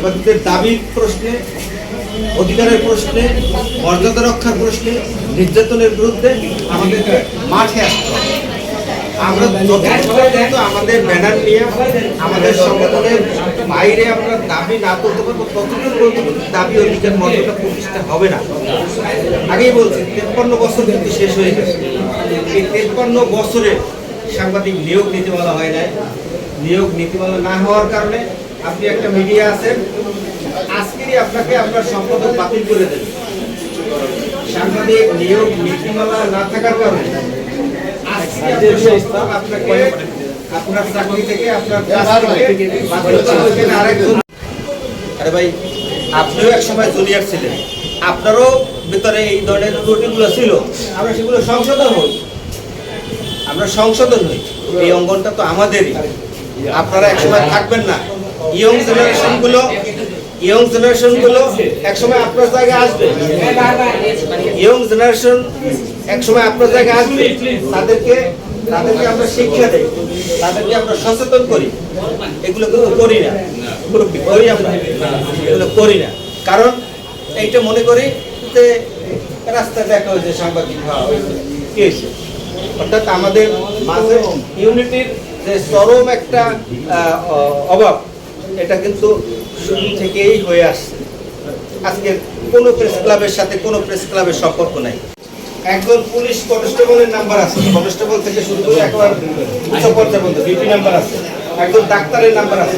সাংবাদিকদের দাবির প্রশ্নে, অধিকারের প্রশ্নে, মর্যাদা রক্ষার প্রশ্নে, নির্যাতনের বিরুদ্ধে আমাদেরকে মাঠে আসতে হবে। আমরা যতক্ষণ আমাদের ব্যানার নিয়ে, আমাদের সংগঠনের বাইরে আমরা দাবি না করতে পারব ততক্ষণ পর্যন্ত দাবি, অধিকার, মর্যাদা প্রতিষ্ঠা হবে না। আগেই বলছি, তেপ্পান্ন বছর কিন্তু শেষ হয়ে গেছে। এই তেপ্পান্ন বছরে সাংবাদিক নিয়োগ নীতিমালা হয় নাই। নিয়োগ নীতিমালা না হওয়ার কারণে আপনি একটা মিডিয়া আছেন আজকেরই আপনাকে আপনার সম্পাদক বাতিল করে দেবে। সাংবাদিক নিয়োগ নীতিমালা না থাকার কারণে আপনাকে আপনার চাকরি থেকে আপনার না আরেকজন। আরে ভাই আপনিও এক সময় জুনিয়র ছিলেন। আপনারও ভিতরে এই ধরনের ত্রুটিগুলো ছিল। আমরা সেগুলো সংশোধন হই। আমরা সংশোধন হই। এই অঙ্গনটা তো আমাদেরই। আপনারা এক সময় থাকবেন না। ইয়ং জেনারেশনগুলো ইয়ং জেনারেশনগুলো এক সময় আপনার জায়গায় আসবে। ইয়ং জেনারেশন এক সময় আপনার জায়গায় আসবে। তাদেরকে তাদেরকে আমরা শিক্ষা দেই, তাদেরকে আমরা সচেতন করি। এগুলো কিন্তু করি না। করি আমরা। এগুলো করি না। কারণ এইটা মনে করি যে রাস্তায় দেখা হয়েছে, সাংবাদিক হওয়া কি হয়েছে? অর্থাৎ আমাদের মাঝে ইউনিটির যে চরম একটা অভাব এটা কিন্তু শুরু থেকেই হয়ে আসছে। আজকে কোনো প্রেস ক্লাবের সাথে কোনো প্রেস ক্লাবের সম্পর্ক নাই। একজন পুলিশ কনস্টেবলের নাম্বার আছে। কনস্টেবল থেকে শুরু করে একবার উচ্চ পর্যায়ে পর্যন্ত ডিউটি নাম্বার আছে। একজন ডাক্তারের নাম্বার আছে।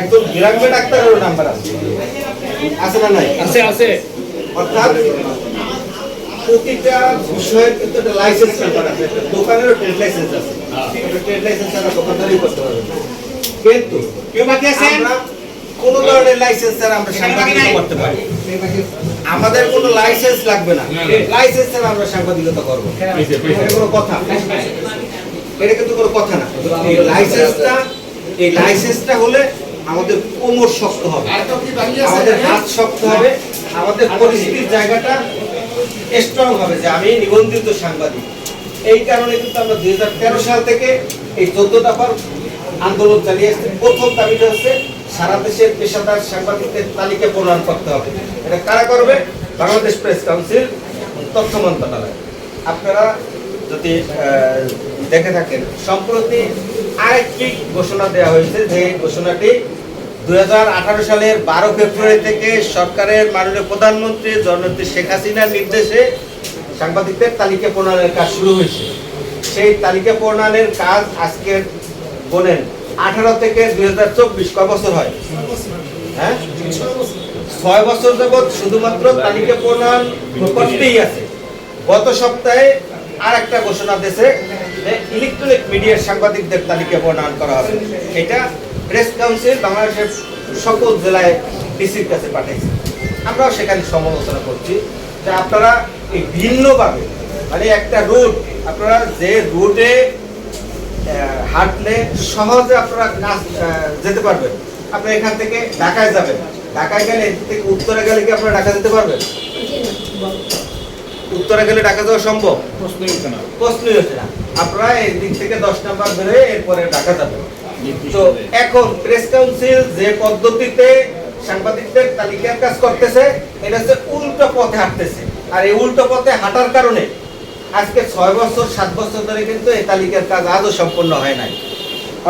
একজন গ্রাম্য ডাক্তারেরও নাম্বার আছে। আছে না নাই? আছে আছে। অর্থাৎ প্রতিটা বিষয়ের কিন্তু একটা লাইসেন্স নাম্বার আছে। দোকানেরও ট্রেড লাইসেন্স আছে। ট্রেড লাইসেন্স ছাড়া দোকানদারি করতে পারবে না। কিন্তু কেউ বাকি আছেন? কোনো ধরনের লাইসেন্স আমরা সাংবাদিকতা করতে পারি। আমাদের কোনো লাইসেন্স লাগবে না। লাইসেন্স আমরা সাংবাদিকতা করব। এটা কোনো কথা। এটা কিন্তু কোনো কথা না। এই লাইসেন্সটা এই লাইসেন্সটা হলে আমাদের কোমর শক্ত হবে। আমাদের হাত শক্ত হবে। আমাদের পরিস্থিতির জায়গাটা স্ট্রং হবে যে আমি নিবন্ধিত সাংবাদিক। এই কারণে কিন্তু আমরা দুই হাজার তেরো সাল থেকে এই চোদ্দ দফার আন্দোলন চালিয়ে আসছি। প্রথম দাবিটা হচ্ছে সারা দেশের পেশাদার সাংবাদিকদের তালিকা প্রণয়ন করতে হবে। এটা কারা করবে? বাংলাদেশ প্রেস কাউন্সিল তথ্য মন্ত্রণালয়। আপনারা যদি দেখে থাকেন, সম্প্রতি আরেকটি ঘোষণা দেওয়া হয়েছে যে ঘোষণাটি দু হাজার আঠারো সালের বারো ফেব্রুয়ারি থেকে সরকারের মাননীয় প্রধানমন্ত্রী জননেত্রী শেখ হাসিনার নির্দেশে সাংবাদিকদের তালিকা প্রণয়নের কাজ শুরু হয়েছে। সেই তালিকা প্রণয়নের কাজ আজকের বলেন আঠারো থেকে দুই হাজার চব্বিশ ক বছর হয়? হ্যাঁ? ছয় বছর যাবৎ শুধুমাত্র তালিকা প্রণয়ন করতেই আছে। গত সপ্তাহে আর একটা ঘোষণা দিয়েছে ইলেকট্রনিক মিডিয়ার সাংবাদিকদের তালিকা প্রণয়ন করা হবে। এটা প্রেস কাউন্সিল বাংলাদেশের সকল জেলায় ডিসির কাছে পাঠাইছে। আমরাও সেখানে সমালোচনা করছি যে আপনারা ভিন্নভাবে মানে একটা রুট, আপনারা যে রুটে হাঁটলে সহজে আপনারা যেতে পারবেন। আপনি এখান থেকে ঢাকায় যাবেন। ঢাকায় গেলে এদিক থেকে উত্তরে গেলে কি আপনারা ঢাকা যেতে পারবেন? উত্তরে গেলে ঢাকা যাওয়া সম্ভব? প্রশ্নই উঠে না। প্রশ্নই হচ্ছে না। আপনারা এই দিক থেকে দশ নাম্বার বেরোয় এরপরে ঢাকা যাবেন। তো এখন প্রেস কাউন্সিল যে পদ্ধতিতে সাংবাদিকদের তালিকার কাজ করতেছে এটা হচ্ছে উল্টো পথে হাঁটতেছে। আর এই উল্টো পথে হাঁটার কারণে আজকে ছয় বছর, সাত বছর ধরে কিন্তু এই তালিকার কাজ আজও সম্পন্ন হয় নাই।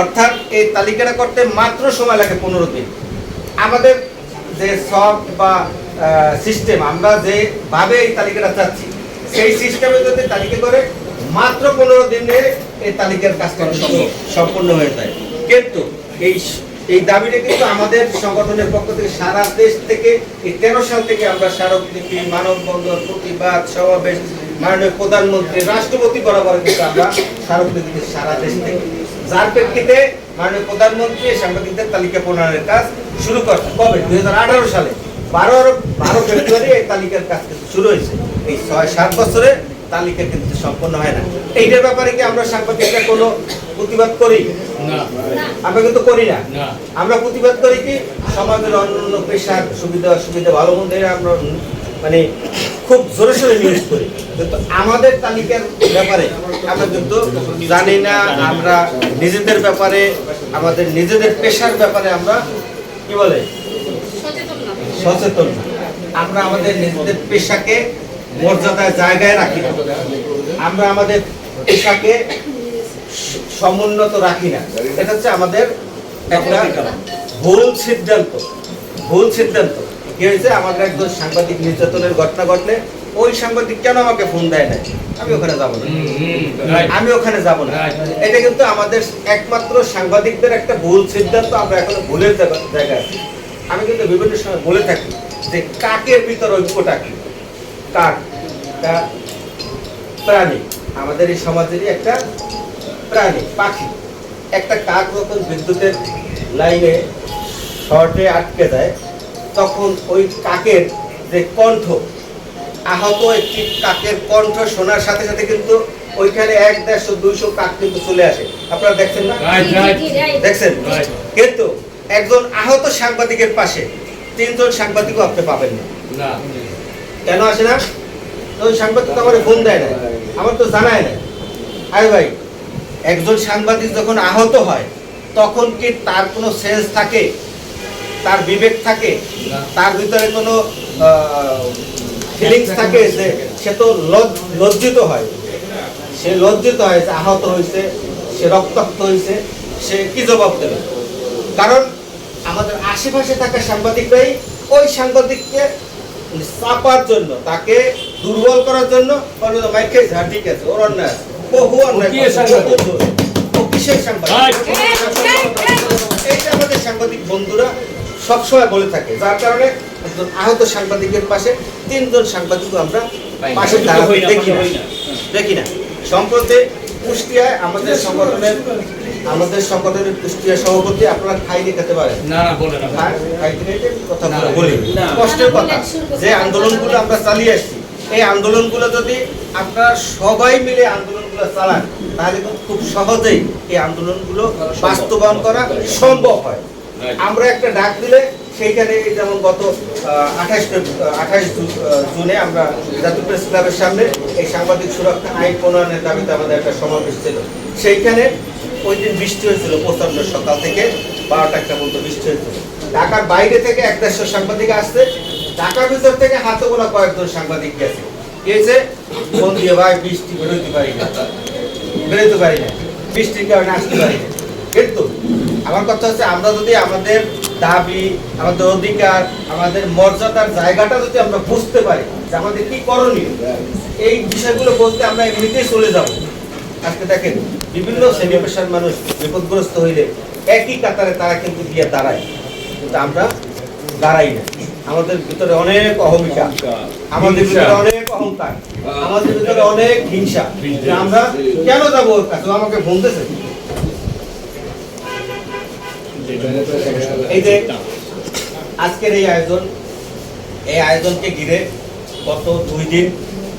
অর্থাৎ এই তালিকাটা করতে মাত্র সময় লাগে পনেরো দিন। আমাদের যে সব বা সিস্টেম আমরা যে ভাবে এই তালিকাটা চাচ্ছি, সেই সিস্টেমে যদি তালিকা করে, মাত্র পনেরো দিনে এই তালিকার কাজ করা সম্পূর্ণ হয়ে যায়। কিন্তু এই এই দাবিটা কিন্তু আমাদের সংগঠনের পক্ষ থেকে সারা দেশ থেকে, এই তেরো সাল থেকে আমরা স্মারকলিপি, মানববন্ধন, প্রতিবাদ, সমাবেশ মাননীয় প্রধানমন্ত্রী রাষ্ট্রপতি বরাবর কিন্তু আমরা স্মারকলিপি দিচ্ছি সারা দেশ থেকে। যার প্রেক্ষিতে মাননীয় প্রধানমন্ত্রী সাংবাদিকদের তালিকা প্রণয়নের কাজ শুরু করছে। কবে? দুই সালে। বারো বারো ফেব্রুয়ারি এই তালিকার কাজ কিন্তু শুরু হয়েছে। এই ছয় সাত বছরে তালিকা কিন্তু সম্পন্ন হয় না। এইটার ব্যাপারে কি আমরা সাংবাদিকরা কোনো প্রতিবাদ করি? আমরা কিন্তু করি না। না। আমরা প্রতিবাদ করি কি? সমাজের অন্যান্য পেশার সুবিধা অসুবিধা ভালো মন্দ আমরা মানে খুব জোরে সোরে নিউজ করি। কিন্তু আমাদের তালিকার ব্যাপারে আমরা কিন্তু জানি না আমরা নিজেদের ব্যাপারে আমাদের নিজেদের পেশার ব্যাপারে আমরা কি বলে? সচেতন আমরা আমাদের নিজেদের পেশাকে মর্যাদায় জায়গায় রাখি না। আমরা আমাদের পেশাকে সমুন্নত রাখি না। এটা হচ্ছে আমাদের একটা ভুল সিদ্ধান্ত। ভুল সিদ্ধান্ত। কি হয়েছে? আমাদের একজন সাংবাদিক নির্যাতনের ঘটনা ঘটলে ওই সাংবাদিক কেন আমাকে ফোন দেয় না আমি ওখানে যাব না। আমি ওখানে যাব না। এটা কিন্তু আমাদের একমাত্র সাংবাদিকদের একটা ভুল সিদ্ধান্ত আমরা এখন ভুলের জায়গা- জায়গায় আছি। আমি কিন্তু বিভিন্ন সময় বলে থাকি যে কাকের ভিতর ঐক্যটা কি? কাক প্রাণী। আমাদের এই সমাজেরই একটা প্রাণী পাখি। একটা কাক যখন বিদ্যুতের লাইনে শর্টে আটকে যায় তখন ওই কাকের যে কণ্ঠ আহত একটি কাকের কণ্ঠ শোনার সাথে সাথে কিন্তু ওইখানে এক দেড়শো দুইশো কাক কিন্তু চলে আসে। আপনারা দেখছেন না? দেখছেন? কিন্তু একজন আহত সাংবাদিকের পাশে তিনজন সাংবাদিকও আপনি পাবেন না। না। কেন আসে না? তো ওই সাংবাদিক আমার ফোন দেয় না। আমার তো জানায় না। আরে ভাই একজন সাংবাদিক যখন আহত হয় তখন কি তার কোনো সেন্স থাকে? তার বিবেক থাকে তার ভিতরে কোনো ফিলিংস থাকে যে সে তো লজ্জিত হয়। সে লজ্জিত হয় যে আহত হয়েছে সে রক্তাক্ত হয়েছে সে কি জবাব দেবে? কারণ আমাদের আশেপাশে থাকা সাংবাদিকরাই ওই সাংবাদিককে চাপার জন্য তাকে দুর্বল করার জন্য মাইক খেয়েছে হ্যাঁ ঠিক আছে ওর অন্যায় আছে। বহু কিসের এইটা আমাদের সাংবাদিক বন্ধুরা সবসময় বলে থাকে। যার কারণে একজন আহত সাংবাদিকের পাশে তিনজন সাংবাদিকও আমরা পাশে দাঁড়াতে দেখি না। দেখি না। সম্প্রতি কুষ্টিয়ায় আমাদের সংগঠনের আমাদের সংগঠনের কুষ্টিয়া সভাপতি আপনারা খাইনি খেতে পারেন? না না বলে না খাই- কথা না, বলি। কষ্টের কথা। যে আন্দোলনগুলো আমরা চালিয়ে আসছি এই আন্দোলনগুলো যদি আপনারা সবাই মিলে আন্দোলনগুলো চালান তাহলে কিন্তু খুব সহজেই এই আন্দোলনগুলো বাস্তবায়ন করা সম্ভব হয়। আমরা একটা ডাক দিলে সেইখানে যেমন গত আঠাশ আঠাশ জুনে আমরা জাতীয় প্রেস ক্লাবের সামনে এই সাংবাদিক সুরক্ষা আইন প্রণয়নের দাবিতে আমাদের একটা সমাবেশ ছিল। সেইখানে ওই দিন বৃষ্টি হয়েছিল প্রচণ্ড সকাল থেকে বারোটা একটা পর্যন্ত বৃষ্টি হয়েছিল। ঢাকার বাইরে থেকে এক দেড়শো সাংবাদিক আসছে। ঢাকার ভিতর থেকে হাতে গোনা কয়েকজন সাংবাদিক গেছে। গিয়েছে ফোন দিয়ে, ভাই, বৃষ্টি বেরোতে পারি না বেরোতে পারি না বৃষ্টির কারণে আসতে পারি না কিন্তু আমার কথা হচ্ছে আমরা যদি আমাদের দাবি আমাদের অধিকার আমাদের মর্যাদার জায়গাটা যদি আমরা বুঝতে পারি যে আমাদের কি করণীয় এই বিষয়গুলো বলতে আমরা এমনিতেই চলে যাব। আজকে দেখেন বিভিন্ন শ্রেণি পেশার মানুষ বিপদগ্রস্ত হইলে একই কাতারে তারা কিন্তু গিয়ে দাঁড়ায়। কিন্তু আমরা দাঁড়াই না। আমাদের ভিতরে অনেক অহমিকা আমাদের ভিতরে অনেক অহংকার। আমাদের ভিতরে অনেক হিংসা। আমরা কেন যাব ওর কাছে? আমাকে বলতেছে। এই যে আজকের এই আয়োজন এই আয়োজনকে ঘিরে গত দুই দিন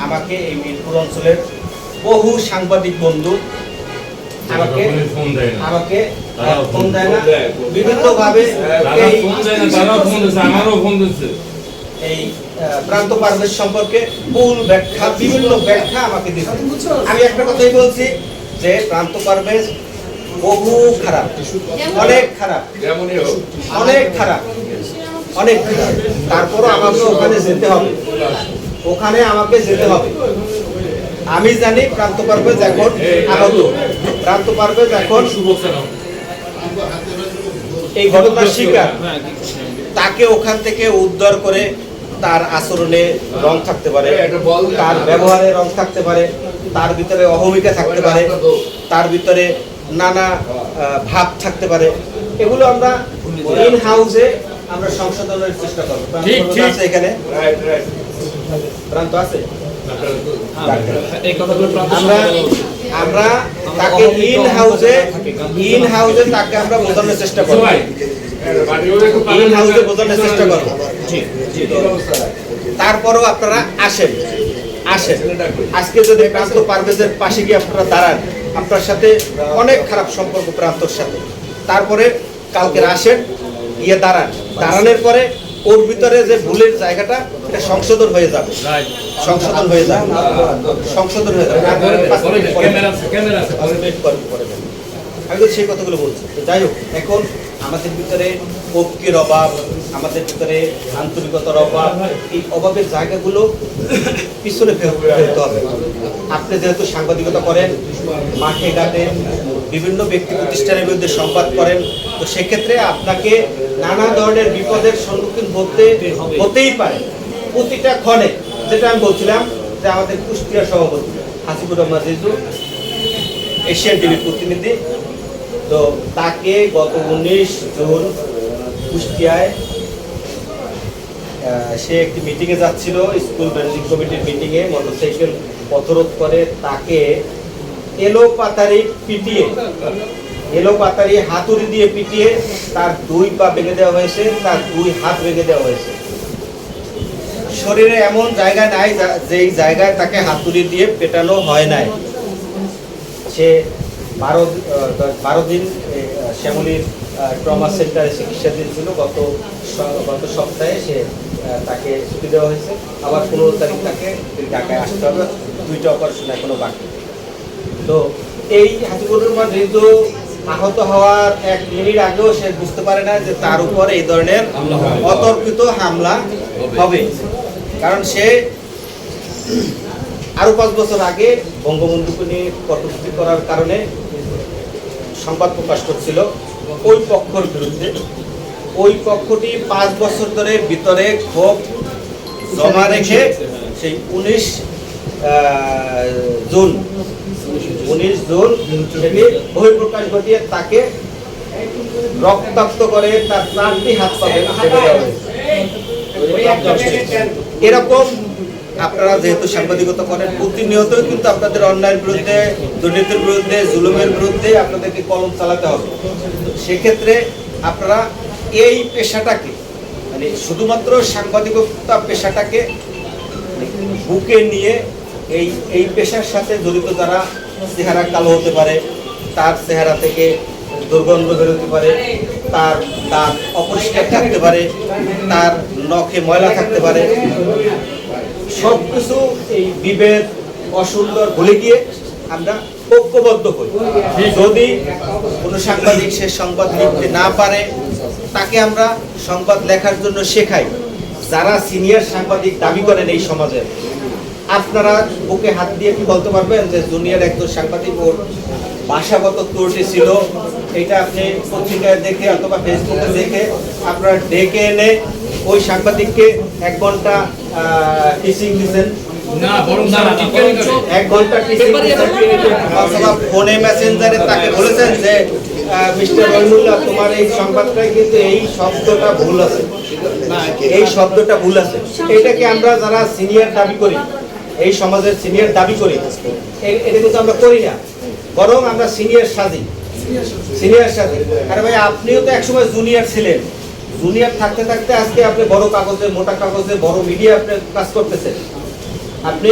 আমাকে এই মিরপুর অঞ্চলের বহু সাংবাদিক বন্ধু আমাকে আমাকে ফোন দেয় না। বিভিন্ন ভাবে আমারও এই প্রান্ত পারভেজ সম্পর্কে ভুল ব্যাখ্যা বিভিন্ন ব্যাখ্যা আমাকে দিচ্ছে। আমি একটা কথাই বলছি যে প্রান্ত পারভেজ বহু খারাপ অনেক খারাপ অনেক খারাপ অনেক খারাপ। তারপরও আমাকে ওখানে যেতে হবে। ওখানে আমাকে যেতে হবে। আমি জানি প্রান্ত পারভেজ এখন আহত প্রান্ত এখন শুভেচ্ছা এই ঘটনার শিকার। তাকে ওখান থেকে উদ্ধার করে তার আচরণে রং থাকতে পারে তার ব্যবহারে রং থাকতে পারে তার ভিতরে অহমিকা থাকতে পারে তার ভিতরে নানা ভাব থাকতে পারে। এগুলো আমরা ইন হাউসে আমরা সংশোধনের চেষ্টা করব। ঠিক, আছে এখানে? রাইট রাইট প্রান্ত আছে? আমরা আমরা তাকে ইন হাউসে ইন হাউসে তাকে আমরা বোঝানোর চেষ্টা করব। ইন হাউসে বোঝানোর চেষ্টা করব। তারপরও আপনারা আসেন। আসেন আজকে যদি প্রান্ত পারভেজের পাশে গিয়ে আপনারা দাঁড়ান আপনার সাথে অনেক খারাপ সম্পর্ক প্রান্তর সাথে তারপরে কালকে আসেন গিয়ে দাঁড়ান দাঁড়ানোর পরে ওর ভিতরে যে ভুলের জায়গাটা এটা সংশোধন হয়ে যাবে সংশোধন হয়ে যাবে সংশোধন হয়ে যাবে। আমি তো সেই কথাগুলো বলছি যাই হোক এখন আমাদের ভিতরে ঐক্যের অভাব, আমাদের ভিতরে আন্তরিকতার অভাব, এই অভাবের জায়গাগুলো পিছনে ফের- ফেলতে হবে। আপনি যেহেতু সাংবাদিকতা করেন, মাঠে, ঘাটে বিভিন্ন ব্যক্তি প্রতিষ্ঠানের বিরুদ্ধে সংবাদ করেন, তো সেক্ষেত্রে আপনাকে নানা ধরনের বিপদের সম্মুখীন হতে হতেই পারে। প্রতিটা ক্ষণে, যেটা আমি বলছিলাম যে আমাদের কুষ্টিয়া সভাপতি হাসিবুর রহমান রিজু এশিয়ান টিভির প্রতিনিধি তো তাকে গত উনিশ জুন কুষ্টিয়ায় সে একটি মিটিংয়ে যাচ্ছিল, স্কুল ম্যানেজিং কমিটির মিটিংয়ে মোটরসাইকেল পথরোধ করে, তাকে এলো পাতারি পিটিয়ে, এলো পাতারি হাতুড়ি দিয়ে পিটিয়ে, তার দুই পা ভেঙে দেওয়া হয়েছে, তার দুই হাত ভেঙে দেওয়া হয়েছে। শরীরে এমন জায়গা নাই যেই জায়গায় তাকে হাতুড়ি দিয়ে পেটানো হয় নাই। সে বারো বারো দিন শ্যামলীর ট্রমা সেন্টারে চিকিৎসা দিয়েছিল। গত গত সপ্তাহে সে তাকে ছুটি দেওয়া হয়েছে। আবার পনেরো তারিখ তাকে ঢাকায় আসতে হবে। দুইটা অপারেশন এখনও বাকি। তো এই হাসিবুর রহমান রিজু আহত হওয়ার এক মিনিট আগেও সে বুঝতে পারে না যে তার উপর এই ধরনের অতর্কিত হামলা হবে। কারণ সে আরও পাঁচ বছর আগে বঙ্গবন্ধুকে নিয়ে কটূক্তি করার কারণে সংবাদ প্রকাশ করছিল ওই পক্ষর বিরুদ্ধে। ওই পক্ষটি পাঁচ বছর ধরে ভিতরে ক্ষোভ জমা রেখে সেই উনিশ জুন উনিশ জুন সেটি বহিঃপ্রকাশ ঘটিয়ে তাকে রক্তাক্ত করে তার চারটি হাত পাবে এরকম আপনারা যেহেতু সাংবাদিকতা করেন, প্রতিনিয়তই কিন্তু আপনাদের অন্যায়ের বিরুদ্ধে, দুর্নীতির বিরুদ্ধে, জুলুমের বিরুদ্ধে আপনাদেরকে কলম চালাতে হবে। সেক্ষেত্রে আপনারা এই পেশাটাকে মানে শুধুমাত্র সাংবাদিকতা পেশাটাকে বুকে নিয়ে এই এই পেশার সাথে জড়িত যারা চেহারা কালো হতে পারে, তার চেহারা থেকে দুর্গন্ধ বেরোতে পারে, তার দাঁত অপরিষ্কার থাকতে পারে, তার নখে ময়লা থাকতে পারে সব কিছু এই বিভেদ, অসুন্দর ভুলে গিয়ে আমরা ঐক্যবদ্ধ হই। যদি কোনো সাংবাদিক সে সংবাদ লিখতে না পারে, তাকে আমরা সংবাদ লেখার জন্য শেখাই। যারা সিনিয়র সাংবাদিক দাবি করেন এই সমাজে, আপনারা বুকে হাত দিয়ে কি বলতে পারবেন যে জুনিয়র একজন সাংবাদিক ওর ভাষাগত ত্রুটি ছিল? এটা আপনি পত্রিকায় দেখে অথবা ফেসবুকে দেখে আপনারা ডেকে এনে ওই সাংবাদিককে এক ঘণ্টা টিচিং দিচ্ছেন না বরং তারা টিটকারি এক ঘণ্টা টিচিং অথবা ফোনে মেসেঞ্জারে তাকে বলেছেন যে মিস্টার রহিমুল্লাহ তোমার এই সংবাদটাই কিন্তু এই শব্দটা ভুল আছে। এই শব্দটা ভুল আছে। এটাকে আমরা যারা সিনিয়র দাবি করি এই সমাজের সিনিয়র দাবি করি এটা কিন্তু আমরা করি না। বরং আমরা সিনিয়র সাজি। সিনিয়র সাজি। আরে ভাই আপনিও তো একসময় জুনিয়র ছিলেন। জুনিয়র থাকতে থাকতে আজকে আপনি বড় কাগজে মোটা কাগজে বড় মিডিয়া আপনি কাজ করতেছেন। আপনি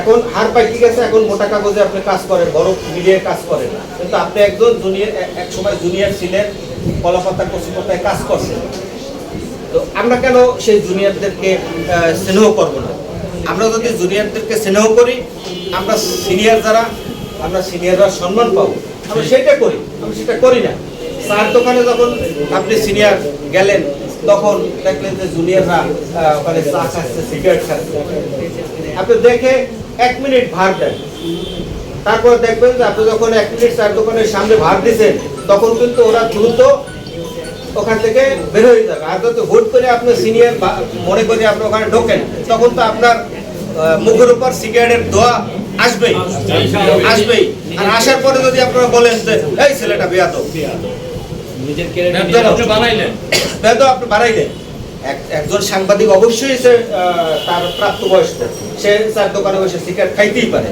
এখন হার পাই ঠিক আছে এখন মোটা কাগজে আপনি কাজ করেন বড় মিডিয়ায় কাজ করেন। কিন্তু আপনি একজন জুনিয়র এক সময় জুনিয়র ছিলেন কলাপাতা কচুপাতায় কাজ করছেন। তো আমরা কেন সেই জুনিয়রদেরকে স্নেহ করব না? আমরা যদি জুনিয়রদেরকে স্নেহ করি আমরা সিনিয়র যারা আমরা সিনিয়ররা সম্মান পাবো। আমরা সেটা করি আমি সেটা করি না। চার দোকানে যখন আপনি সিনিয়র গেলেন, তখন দেখলেন যে জুনিয়ররা ওখানে চা খাচ্ছে সিগারেট খাচ্ছে। আপনি দেখে এক মিনিট ভার দেন। তারপর দেখবেন যে আপনি যখন এক মিনিট চার দোকানের সামনে ভার দিচ্ছেন, তখন কিন্তু ওরা দ্রুত ওখান থেকে বের হয়ে যাবে। আর যদি হুট করে আপনি সিনিয়র মনে করে আপনি ওখানে ঢোকেন, তখন তো আপনার মুখের উপর সিগারেটের দোয়া আসবেই আসবেই। আর আসার পরে যদি আপনারা বলেন যে, এই ছেলেটা বেয়াদ নিজের ক্যারিয়ার আপনি বানাইলেন। আপনি বাড়াইলেন একজন সাংবাদিক অবশ্যই সে তার প্রাপ্তবয়স্ক। সে চার দোকানে বসে সিগারেট খাইতেই পারে।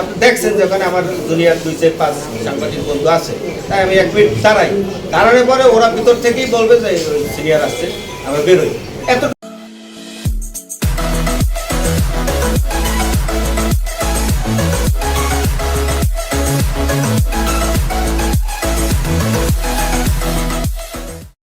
আপনি দেখছেন যে ওখানে আমার দুনিয়ার দুই চার পাঁচ সাংবাদিক বন্ধু আছে। তাই আমি এক মিনিট দাঁড়াই। দাঁড়ানোর পরে ওরা ভিতর থেকেই বলবে যে সিনিয়র আসছে আমরা বেরোই। এতটুকু